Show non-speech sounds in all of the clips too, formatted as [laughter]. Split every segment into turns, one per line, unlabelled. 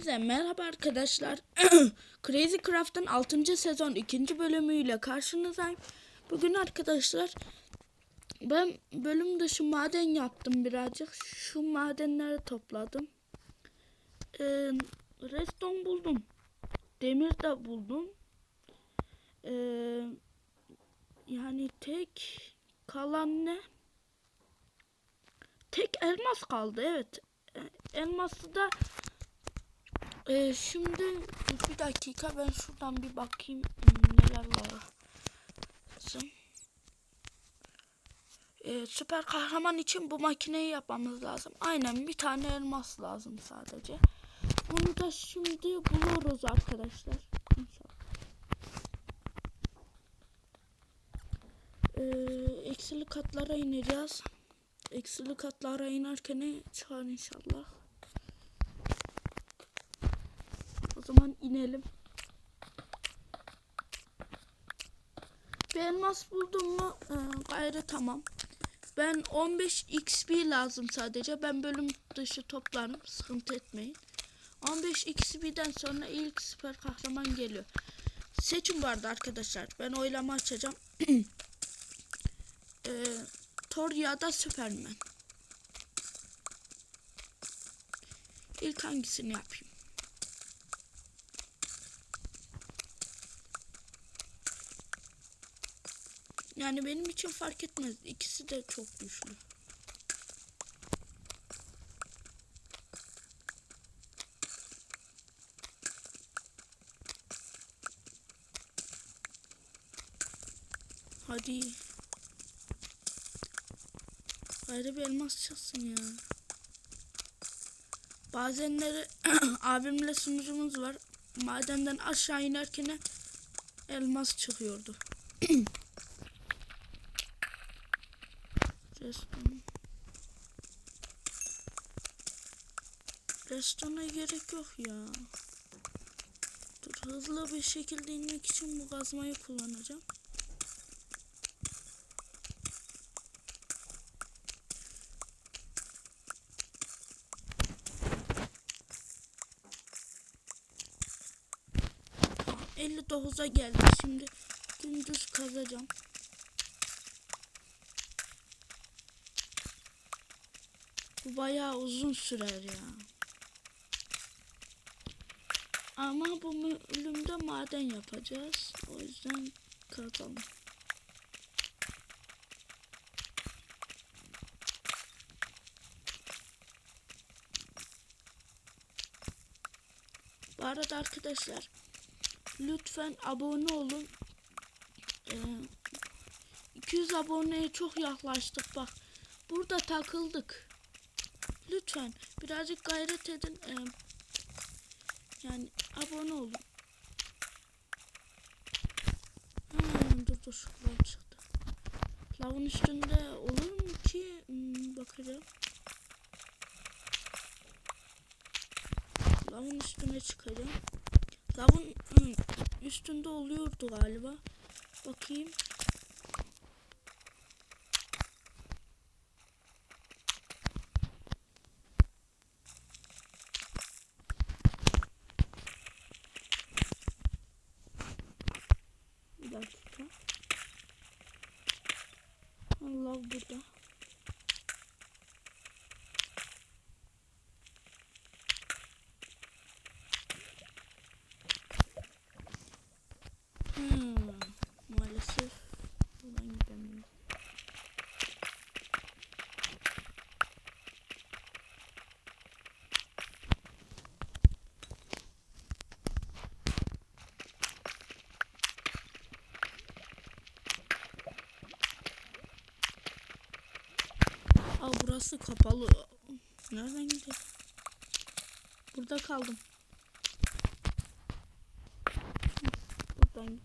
Hepinize merhaba arkadaşlar. [clears throat] Crazy Craft'ın 6. sezon 2. bölümüyle karşınızdayım. Bugün arkadaşlar ben bölüm dışı maden yaptım birazcık. Şu madenleri topladım. Ee, redstone buldum. Demir de buldum. Ee, yani tek kalan ne? Tek elmas kaldı evet. Elması da ee, şimdi bir dakika ben şuradan bir bakayım neler lazım. Ee, süper kahraman için bu makineyi yapmamız lazım. Aynen bir tane elmas lazım sadece. Bunu da şimdi buluruz arkadaşlar. İnşallah. Ee, eksili katlara ineceğiz. Eksili katlara inerken çıkar inşallah. O zaman inelim. Bir elmas buldum mu ee, gayrı tamam. Ben 15 XP lazım sadece. Ben bölüm dışı toplarım. Sıkıntı etmeyin. 15 XP'den sonra ilk süper kahraman geliyor. Seçim vardı arkadaşlar. Ben oylama açacağım. [clears throat] ee, Thor ya da Superman. İlk hangisini yapayım? Yani benim için fark etmez. İkisi de çok güçlü. Hadi. Gayrı bir elmas çıksın ya. Bazenleri [clears throat] abimle sunucumuz var. Madenden aşağı inerken elmas çıkıyordu. [clears throat] Reston. Reston'a gerek yok ya. Dur hızlı bir şekilde inmek için bu kazmayı kullanacağım. Tamam, 59'a geldi. Şimdi dümdüz kazacağım. Bu bayağı uzun sürer ya. Ama bu bölümde maden yapacağız. O yüzden kazalım. Bu arada arkadaşlar lütfen abone olun. Ee, 200 aboneye çok yaklaştık bak. Burada takıldık. Lütfen birazcık gayret edin. Ee, yani abone olun. Hmm, dur dur lav çıktı. Lavın üstünde olur mu ki? Hmm, bakacağım. Lavın üstüne çıkacağım. Lavın hmm, üstünde oluyordu galiba. Bakayım. Allah burada. Burası kapalı. Nereden gideyim? Burada kaldım. Buradan gideyim.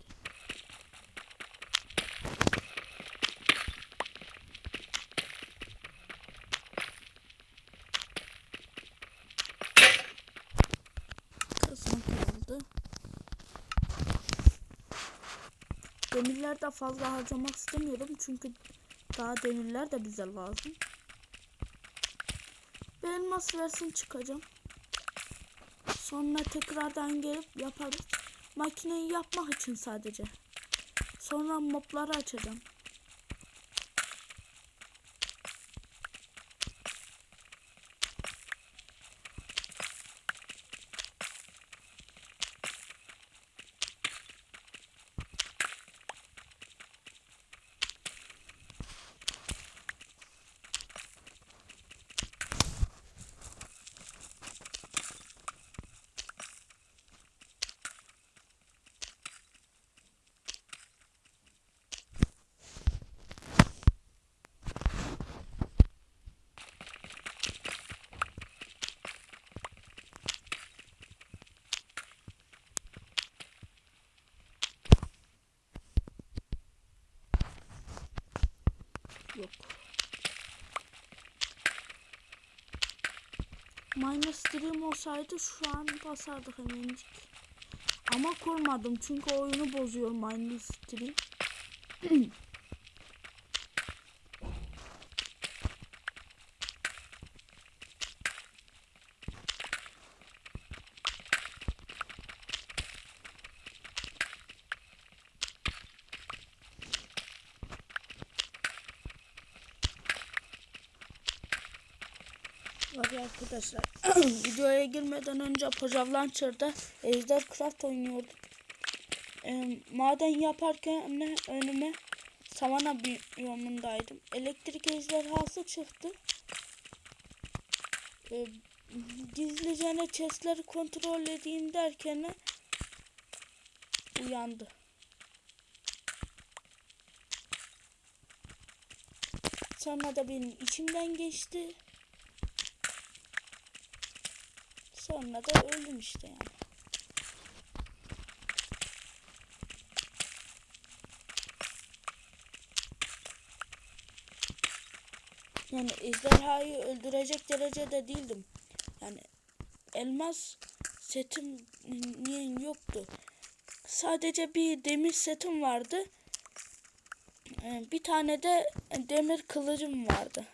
Kazma kaldı. Demirler de fazla harcamak istemiyorum çünkü daha demirler de bize lazım. Bir elmas versin çıkacağım. Sonra tekrardan gelip yaparız. Makineyi yapmak için sadece. Sonra mobları açacağım. Yok. Minus Dream olsaydı şu an basardık hemencik. Ama kurmadım çünkü oyunu bozuyor Minus Dream. [clears throat] Var arkadaşlar [clears throat] videoya girmeden önce Pojav Launcher'da Ejder Craft oynuyordum. Ee, maden yaparken ne önüme savana biyomundaydım. Elektrik ejderhası çıktı. Ee, gizlice ne chestleri kontrol edeyim derken uyandı. Sonra da benim içimden geçti. Sonra da öldüm işte yani. Yani ejderhayı öldürecek derecede değildim. Yani elmas setim niye yoktu. Sadece bir demir setim vardı. Ee, Bir tane de demir kılıcım vardı.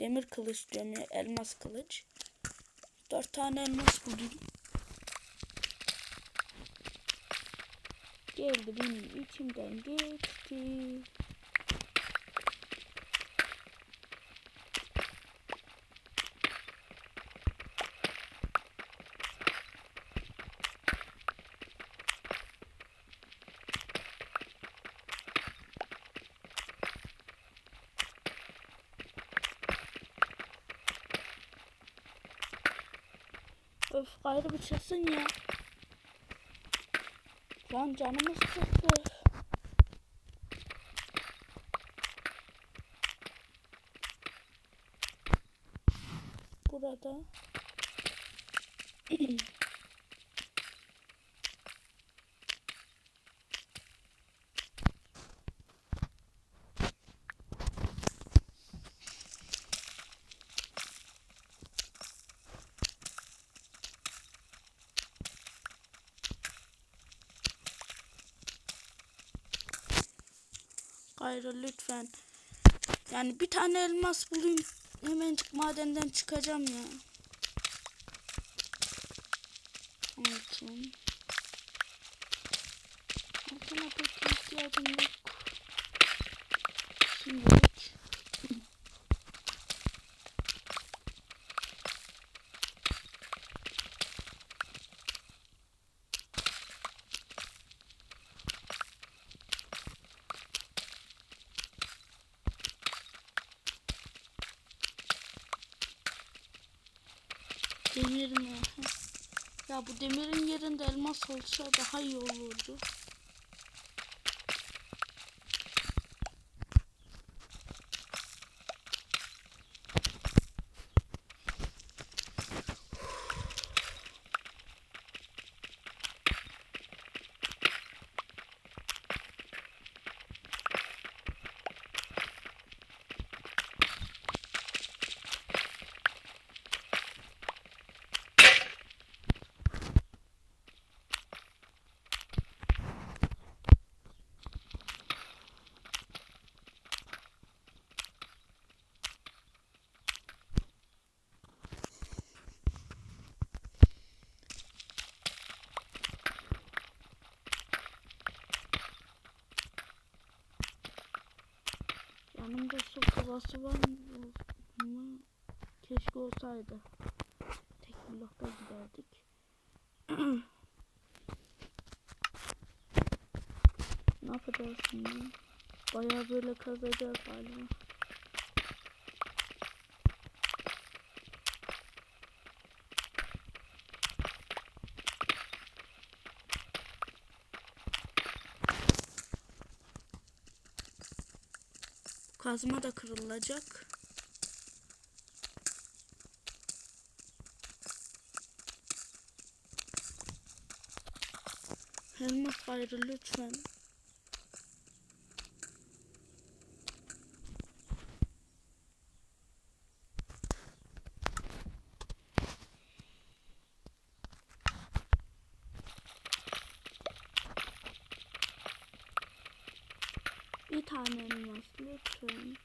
Demir kılıç diyorum ya elmas kılıç. Dört tane elmas buldum. Geldi benim içimden geçti. Öf gayrı bir çıksın ya. Lan canımız sıktı. Burada. [clears throat] Gayrı lütfen. Yani bir tane elmas bulayım. Hemencik madenden çıkacağım ya. Altın. Altına pek ihtiyacım yok. Şimdilik. Demir mi? Ya bu demirin yerinde elmas olsa daha iyi olurdu. Burası var mı? Keşke olsaydı. Tek blokta giderdik. [clears throat] ne yapacağız şimdi? Bayağı böyle kazacağız galiba. Kazma da kırılacak. Elmas gayrı lütfen. Bir tane elmas lütfen.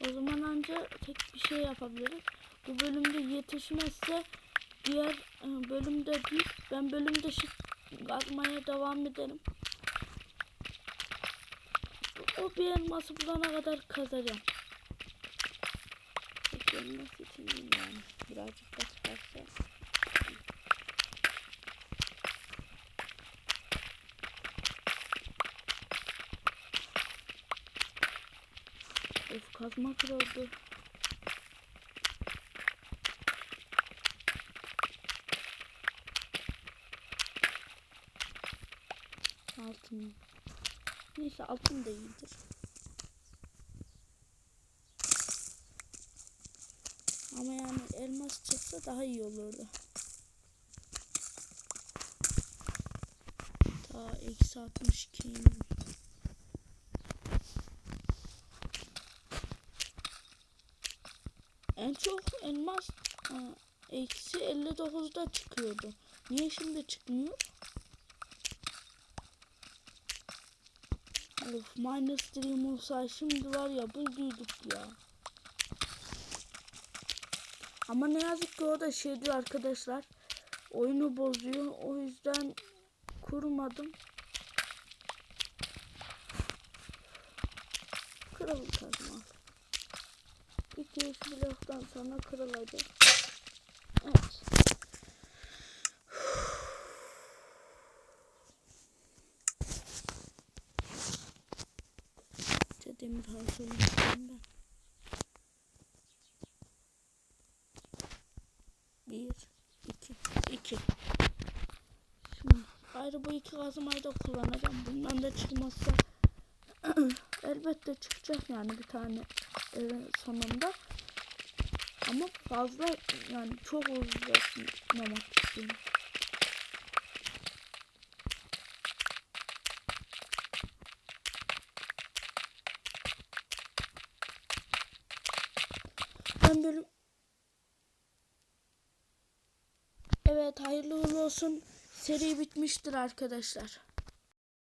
O zaman anca tek bir şey yapabiliriz. Bu bölümde yetişmezse diğer e, bölümde değil. Ben bölüm dışı kazmaya devam ederim. O bir elması bulana kadar kazacağım. Beklenmesi için yani. Birazcık da çıkarsa. Of kazma kırıldı. Altın. Neyse altın da iyidir. Ama yani elmas çıksa daha iyi olurdu. Ta eksi 62 En çok elmas ha, eksi 59'da çıkıyordu. Niye şimdi çıkmıyor? Of minus dream olsa şimdi var ya bulduyduk ya. Ama ne yazık ki o da şeydir arkadaşlar. Oyunu bozuyor. O yüzden kurmadım. Kırıldı kazma. İki üç bloktan sonra kırılacak. Evet. İşte demir harcıyorum ben. Bir, iki, iki. Şimdi ayrı bu iki kazmayı da kullanacağım. Bundan da çıkmazsa [clears throat] elbette çıkacak yani bir tane e, sonunda. Ama fazla yani çok uzatmamak istiyorum. Ben bölüm Evet hayırlı uğurlu olsun. Seri bitmiştir arkadaşlar.